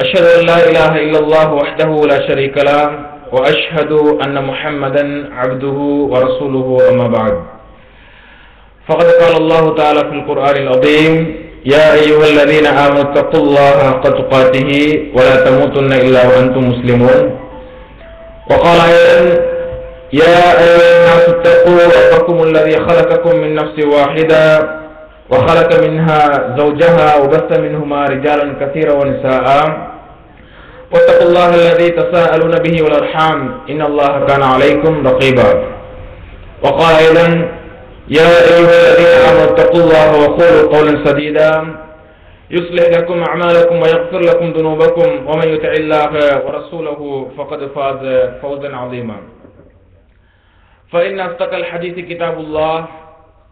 أشهد أن لا إله إلا الله وحده لا شريك له وأشهد أن محمدا عبده ورسوله أما بعد. فقد قال الله تعالى في القرآن العظيم يا أيها الذين آمنوا اتقوا الله حق تقاته ولا تموتن إلا وأنتم مسلمون. وقال أيضا يا أيها الناس اتقوا ربكم الذي خلقكم من نفس واحدة وخلق منها زوجها وبث منهما رجالا كثيرا ونساء. واتقوا الله الذي تساءلون به والأرحام. إن الله كان عليكم رقيبا. وقال أيضا يا أيها الذين آمنوا اتقوا الله وقولوا قولا سديدا. يصلح لكم أعمالكم ويغفر لكم ذنوبكم. ومن يطع الله ورسوله فقد فاز فوزا عظيما. فإن أصدق الحديث كتاب الله.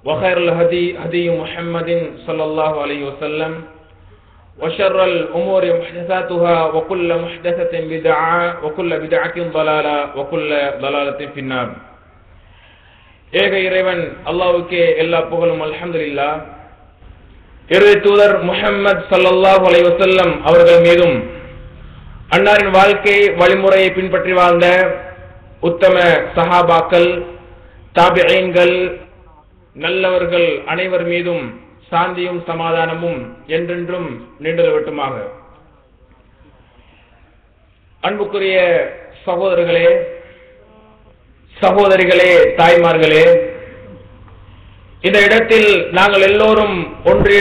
وخير الهدي هدي محمد صلى الله عليه وسلم وشر الأمور محدثاتها وكل محدثة بدعة وكل بدعة ضلالة وكل ضلالة في النار ஏக இறைவன் அல்லாவுக்கே எல்லா புகழும் அல்ஹம்துலில்லா இறுதி தூதர் முஹம்மது சல்லல்லாஹு அலைஹி வஸல்லம் அவர்கள் மீதும் அன்னாரின் வாழ்க்கை வழிமுறையை பின்பற்றி வாழ்ந்த உத்தம சஹாபாக்கள் தாபிஐன்கள் நல்லவர்கள் அனைவர் மீதும் சாந்தியும் சமாதானமும் என்றென்றும் நின்றுவட்டுமாக அன்புக்குரிய சகோதரர்களே சகோதரிகளே தாய்மார்களே இந்த இடத்தில் நாங்கள் எல்லோரும் ஒன்று